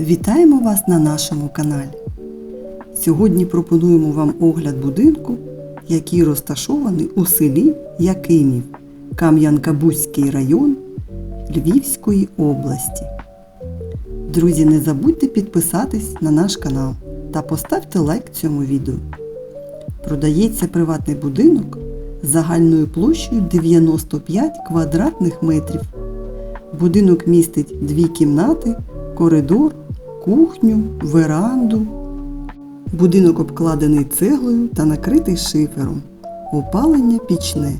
Вітаємо вас на нашому каналі. Сьогодні пропонуємо вам огляд будинку, який розташований у селі Якимів, Кам'янка-Бузький район Львівської області. Друзі, не забудьте підписатись на наш канал та поставте лайк цьому відео. Продається приватний будинок з загальною площею 95 квадратних метрів. Будинок містить дві кімнати, коридор, кухню, веранду. Будинок обкладений цеглою та накритий шифером. Опалення пічне.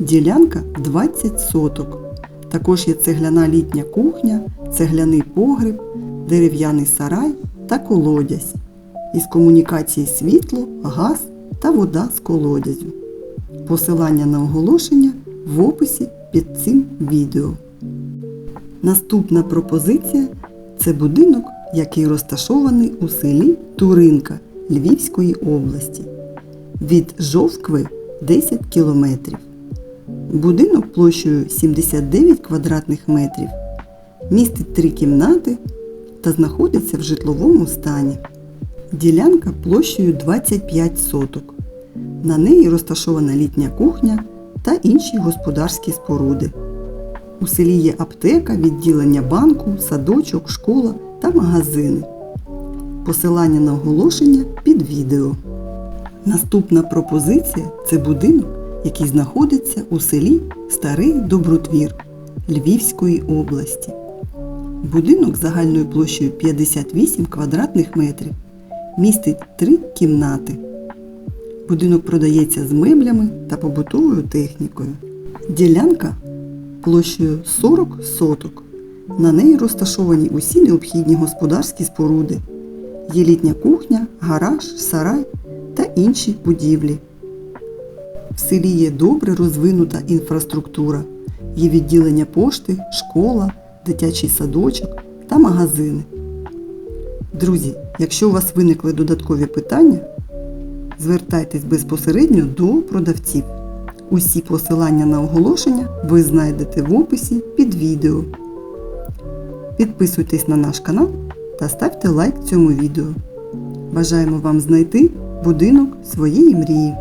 Ділянка 20 соток. Також є цегляна літня кухня, цегляний погреб, дерев'яний сарай та колодязь. Із комунікації світло, газ та вода з колодязю. Посилання на оголошення в описі під цим відео. Наступна пропозиція це будинок, який розташований у селі Туринка Львівської області. Від Жовкви 10 кілометрів. Будинок площею 79 квадратних метрів, містить три кімнати та знаходиться в житловому стані. Ділянка площею 25 соток. На неї розташована літня кухня та інші господарські споруди. У селі є аптека, відділення банку, садочок, школа та магазини. Посилання на оголошення під відео. Наступна пропозиція це будинок, який знаходиться у селі Старий Добротвір Львівської області. Будинок загальною площею 58 квадратних метрів. Містить три кімнати. Будинок продається з меблями та побутовою технікою. Ділянка площею 40 соток. На неї розташовані усі необхідні господарські споруди. Є літня кухня, гараж, сарай та інші будівлі. В селі є добре розвинута інфраструктура. Є відділення пошти, школа, дитячий садочок та магазини. Друзі, якщо у вас виникли додаткові питання, звертайтесь безпосередньо до продавців. Усі посилання на оголошення ви знайдете в описі під відео. Підписуйтесь на наш канал та ставте лайк цьому відео. Бажаємо вам знайти будинок своєї мрії.